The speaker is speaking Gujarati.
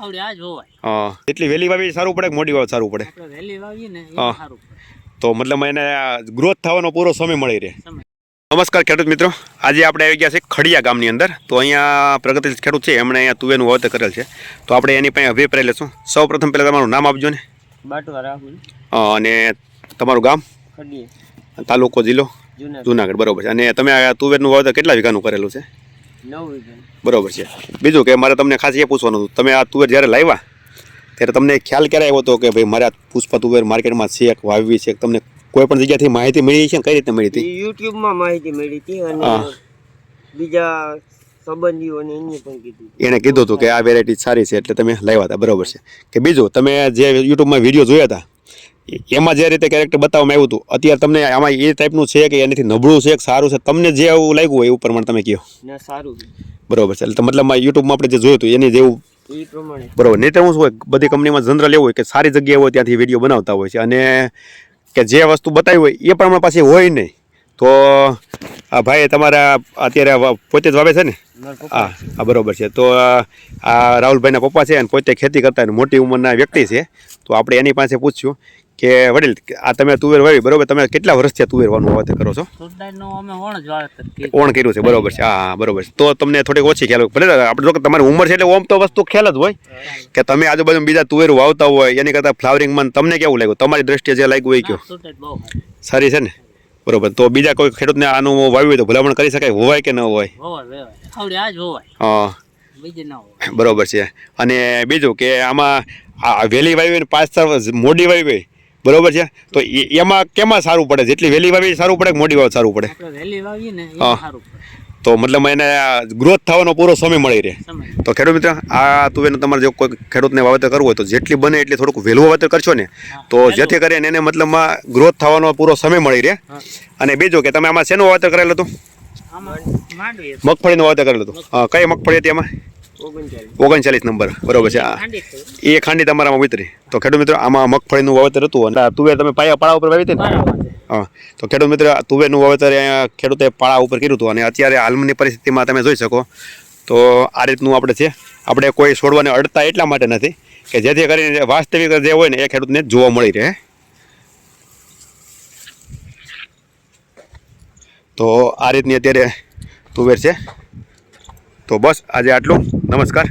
આવડે આ જ હા એટલી વહેલી વાવી સારું પડે કે મોડી વાવ સારું પડે? આપણે વહેલી વાવીએ ને એ સારું પડે. તો મતલબ એને ગ્રોથ થવાનો પૂરો સમય મળી રહે. નમસ્કાર ખેડૂત મિત્રો આજે આપણે આવી ગયા છે ખડિયા ગામની અંદર. તો અહીંયા પ્રગતિશીલ ખેડૂત છે એમણે અહીંયા તુવેરનું વાવેતર કરેલ છે. તો આપણે એની પાસે અભિપ્રાય લેશું. સૌ પ્રથમ પહેલાં તમારું નામ આપજો ને. બાટવા રાહુલ. અ, અને તમારું ગામ? તાલુકો જિલ્લો? જુનાગઢ બરોબર છે. અને તમે આ તુવેરનું વાવેતર કેટલા વીઘાનું કરેલું છે? બરોબર છે. બીજું કે મારે તમને ખાસ એ પૂછવાનું હતું. તમે આ તુવેર જ્યારે લાવ્યા ત્યારે તમને ખ્યાલ ક્યારે આવ્યો હતો કે ભાઈ મારે આ પુષ્પા તુવેર માર્કેટમાં છે વાવવી છે તમને કોઈ પણ જગ્યાથી માહિતી મળી છે? કઈ રીતે મળી હતી? યુટ્યુબમાં માહિતી મળી હતી અને બીજા સંબંધીઓને એને પણ કીધું એણે કીધું હતું કે આ વેરાયટી સારી છે એટલે તમે લાવ્યા હતા. બરોબર છે. કે બીજું તમે જે યુટ્યુબમાં વીડિયો જોયા હતા એમાં જે રીતે કેરેક્ટર બતાવવામાં આવ્યું હતું અત્યારે તમને આમાં એ ટાઈપનું છે કે એનાથી નબળું છે કે સારું છે? તમને જે એવું લાગ્યું હોય એ પ્રમાણે તમે કહો. સારું. બરોબર છે. એટલે મતલબ યુટ્યુબમાં આપણે જે જોયું હતું એની જેવું બરોબર. નહીં તો હું શું હોય બધી કંપનીમાં જનરલ એવું હોય કે સારી જગ્યાએ હોય ત્યાંથી વીડિયો બનાવતા હોય છે. અને કે જે વસ્તુ બતાવી હોય એ પ્રમાણે પાછી હોય નહીં. તો આ ભાઈ તમારા અત્યારે પોતે જ વાવે છે ને? હા હા બરોબર છે. તો આ આ રાહુલભાઈના પપ્પા છે અને પોતે ખેતી કરતા મોટી ઉંમરના વ્યક્તિ છે. તો આપણે એની પાસે પૂછ્યું કે વડીલ આ તમે તુવેર વાવી બરોબર? તમે કેટલા વર્ષથી તુવેર વાનું વાવેતર કરો છો. ઓણ કર્યું છે બરોબર છે. હા બરોબર છે. તો તમને થોડીક ઓછી ખ્યાલ ભલે આપણે જો કે તમારી ઉંમર છે એટલે ઓમ તો વસ્તુ ખ્યાલ જ હોય. કે તમે આજુબાજુ બીજા તુવેર વાવતા હોય એની કરતાં ફ્લાવરિંગમાં તમને કેવું લાગ્યું? તમારી દ્રષ્ટિએ જે લાગ્યું હોય કયો? સારી. છે ને? બરોબર. તો બીજા કોઈ ખેડૂતને આનું વાવ્યું હોય તો ભલામણ કરી શકાય? હોવાય કે ન હોય હા. બરોબર છે. અને બીજું કે આમાં આ વહેલી વાવી પાંચ ચાર મોડી વાવી હોય બરોબર છે? તો એમાં કેમાં સારું પડે? જેટલી વહેલી વાવી સારું પડે કે મોડી વાવ સારું પડે? વહેલી વાવીએ ને સારું પડે. તો મતલબ એને ગ્રોથ થવાનો પૂરો સમય મળી રહે. તો ખેડૂત મિત્ર આ તુવેરનું તમારે જો કોઈ ખેડૂતને વાવેતર કરવું હોય તો જેટલી બને એટલી થોડુંક વહેલું વાવેતર કરશો ને તો જેથી કરીને એને મતલબમાં ગ્રોથ થવાનો પૂરો સમય મળી રહે. અને બીજું કે તમે આમાં શેનું વાવેતર કરેલું હતું. મગફળીનું વાવેતર કરેલું હતું. હા, કઈ મગફળી હતી એમાં ઓગણચાલીસ. નંબર. બરોબર છે આ એ ખાંડી તમારામાં ઉતરી તો ખેડૂત મિત્રો આમાં મગફળીનું વાવેતર હતું અને તુવેર તમે પાયા પાળા ઉપર વાવી હતી ને હા. તો ખેડૂત મિત્ર તુવેરનું વાવેતર ખેડૂતે પાળા ઉપર કર્યું હતું અને અત્યારે હાલની પરિસ્થિતિમાં તમે જોઈ શકો. તો આ રીતનું આપણે છે આપણે કોઈ છોડવાને અડતા એટલા માટે નથી કે જેથી કરીને વાસ્તવિક જે હોય ને એ ખેડૂતને જોવા મળી રહે. તો આ રીતની અત્યારે તુવેર છે. તો બસ આજે આટલું. નમસ્કાર.